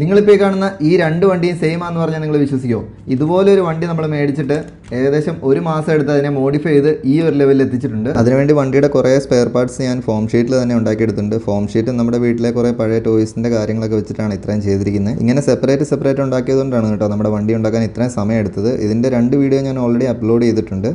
നിങ്ങളിപ്പോൾ കാണുന്ന ഈ രണ്ട് വണ്ടിയും സെയിം ആണെന്ന് പറഞ്ഞാൽ നിങ്ങൾ വിശ്വസിക്കുമോ ഇതുപോലെ ഒരു വണ്ടി നമ്മൾ മേടിച്ചിട്ട് ഏകദേശം ഒരു മാസം എടുത്ത് അതിനെ മോഡിഫൈ ചെയ്ത് ഈ ഒരു ലെവലിൽ എത്തിച്ചിട്ടുണ്ട്. അതിനുവേണ്ടി വണ്ടിയുടെ കുറേ സ്പെയർ പാർട്സ് ഞാൻ ഫോം ഷീറ്റിൽ തന്നെ ഉണ്ടാക്കിയെടുത്തിട്ടുണ്ട്. ഫോം ഷീറ്റ് നമ്മുടെ വീട്ടിലെ കുറേ പഴയ ടോയ്സിന്റെ കാര്യങ്ങളൊക്കെ വെച്ചിട്ടാണ് ഇത്രയും ചെയ്തിരിക്കുന്നത് ഇങ്ങനെ സെപ്പറേറ്റ് സെപ്പറേറ്റ് ഉണ്ടാക്കിയതുകൊണ്ടാണ് കേട്ടോ നമ്മുടെ വണ്ടി ഉണ്ടാക്കാൻ ഇത്രയും സമയം എടുത്തത്. ഇതിന്റെ രണ്ട് വീഡിയോ ഞാൻ ഓൾറെഡി അപ്ലോഡ് ചെയ്തിട്ടുണ്ട്.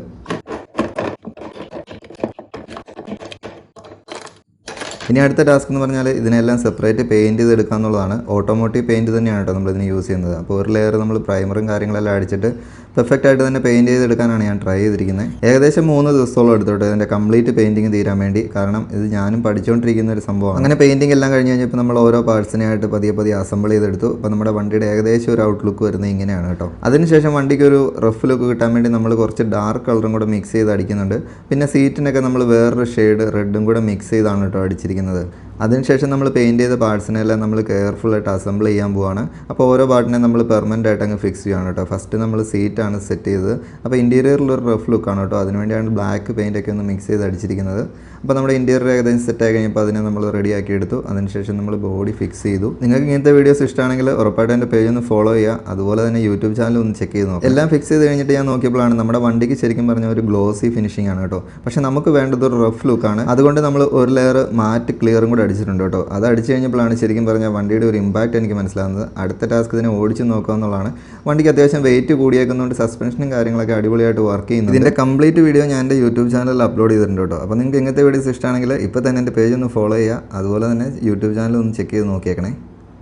ഇനി അടുത്ത ടാസ്ക് എന്ന് പറഞ്ഞാൽ ഇതിനെല്ലാം സെപ്പറേറ്റ് പെയിന്റ് ചെയ്തെടുക്കുക എന്നുള്ളതാണ്. ഓട്ടോമോട്ടീവ് പെയിന്റ് തന്നെയാണ് കേട്ടോ നമ്മൾ ഇതിന് യൂസ് ചെയ്യുന്നത്. അപ്പോൾ ഒരു ലെയർ നമ്മൾ പ്രൈമറും കാര്യങ്ങളെല്ലാം അടിച്ചിട്ട് പെർഫെക്റ്റ് ആയിട്ട് തന്നെ പെയിന്റ് ചെയ്തെടുക്കാനാണ് ഞാൻ ട്രൈ ചെയ്തിരിക്കുന്നത് ഏകദേശം മൂന്ന് ദിവസത്തോളം എടുത്തോട്ടെ ഇതിന്റെ കംപ്ലീറ്റ് പെയിന്റിങ് തീരാൻ വേണ്ടി. കാരണം ഇത് ഞാനും പഠിച്ചുകൊണ്ടിരിക്കുന്ന ഒരു സംഭവമാണ്. അങ്ങനെ പെയിന്റിംഗ് എല്ലാം കഴിഞ്ഞ് കഴിഞ്ഞപ്പോൾ നമ്മൾ ഓരോ പാർട്സിനായിട്ട് പതിയെ പതിയെ അസംബിൾ ചെയ്തെടുത്തു. അപ്പോൾ നമ്മുടെ വണ്ടിയുടെ ഏകദേശം ഒരു ഔട്ട്ലുക്ക് വരുന്നത് ഇങ്ങനെയാണ് കേട്ടോ. അതിനുശേഷം വണ്ടിക്ക് ഒരു റഫ് ലുക്ക് കിട്ടാൻ വേണ്ടി നമ്മൾ കുറച്ച് ഡാർക്ക് കളറും കൂടെ മിക്സ് ചെയ്ത് അടിക്കുന്നുണ്ട്. പിന്നെ സീറ്റിനൊക്കെ നമ്മൾ വേറൊരു ഷെയ്ഡ് റെഡും കൂടെ മിക്സ് ചെയ്താണ് കേട്ടോ അടിച്ചിരിക്കുന്നത്. അതിനുശേഷം നമ്മൾ പെയിന്റ് ചെയ്ത പാർട്സിനെല്ലാം നമ്മൾ കെയർഫുള്ളായിട്ട് അസംബിൾ ചെയ്യാൻ പോവാണ്. അപ്പോൾ ഓരോ പാർട്ടിനെ നമ്മൾ പെർമനന്റ് ആയിട്ട് അങ്ങ് ഫിക്സ് ചെയ്യാണ് കേട്ടോ. ഫസ്റ്റ് നമ്മൾ സീറ്റാണ് സെറ്റ് ചെയ്തത്. അപ്പോൾ ഇന്റീരിയറിലൊരു റഫ് ലുക്കാണ് കേട്ടോ. അതിനുവേണ്ടിയാണ് ബ്ലാക്ക് പെയിന്റ് ഒക്കെ ഒന്ന് മിക്സ് ചെയ്ത് അടിച്ചിരിക്കുന്നത്. അപ്പോൾ നമ്മുടെ ഇന്റീരിയർ ഏകദേശം സെറ്റ് ആയി കഴിഞ്ഞപ്പോൾ അതിനെ നമ്മൾ റെഡിയാക്കി എടുത്തു. അതിനുശേഷം നമ്മൾ ബോഡി ഫിക്സ് ചെയ്തു. നിങ്ങൾക്ക് ഇങ്ങനത്തെ വീഡിയോസ് ഇഷ്ടമാണെങ്കിൽ ഉറപ്പായിട്ടും എന്റെ പേജ് ഒന്ന് ഫോളോ ചെയ്യുക. അതുപോലെ തന്നെ യൂട്യൂബ് ചാനൽ ഒന്ന് ചെക്ക് ചെയ്ത് നോക്കാം എല്ലാം ഫിക്സ് ചെയ്ത് കഴിഞ്ഞിട്ട് ഞാൻ നോക്കിയപ്പോഴാണ് നമ്മുടെ വണ്ടിക്ക് ശരിക്കും പറഞ്ഞ ഒരു ഗ്ലോസി ഫിനിഷിംഗ് ആണ് കേട്ടോ. പക്ഷേ നമുക്ക് വേണ്ടത് ഒരു റഫ് ലുക്കാണ് അതുകൊണ്ട് നമ്മൾ ഒരു ലെയർ മാറ്റ് ക്ലിയറും കൂടെ അടിച്ചിട്ടുണ്ട് കേട്ടോ. അത് അടിച്ചു കഴിഞ്ഞപ്പോഴാണ് ശരിക്കും പറഞ്ഞാൽ വണ്ടിയുടെ ഒരു ഇമ്പാക്റ്റ് എനിക്ക് മനസ്സിലാകുന്നത്. അടുത്ത ടാസ്ക് ഇതിനെ ഓടിച്ച് നോക്കുക എന്നുള്ളതാണ്. വണ്ടിക്ക് അത്യാവശ്യം വെയിറ്റ് കൂടിയേക്കുന്നതുകൊണ്ട് സസ്പെൻഷനും കാര്യങ്ങളൊക്കെ അടിപൊളിയായിട്ട് വർക്ക് ചെയ്യുന്നു ഇതിന്റെ കംപ്ലീറ്റ് വീഡിയോ ഞാൻ എന്റെ യൂട്യൂബ് ചാനലിൽ അപ്ലോഡ് ചെയ്തിട്ടുണ്ട് കേട്ടോ. അപ്പോൾ നിങ്ങൾക്ക് ഇങ്ങനത്തെ വീഡിയോസ് ഇഷ്ടമാണെങ്കിൽ ഇപ്പോൾ തന്നെ എന്റെ പേജ് ഒന്ന് ഫോളോ ചെയ്യുക. അതുപോലെ തന്നെ യൂട്യൂബ് ചാനൽ ഒന്ന് ചെക്ക് ചെയ്ത് നോക്കിയേക്കണേ.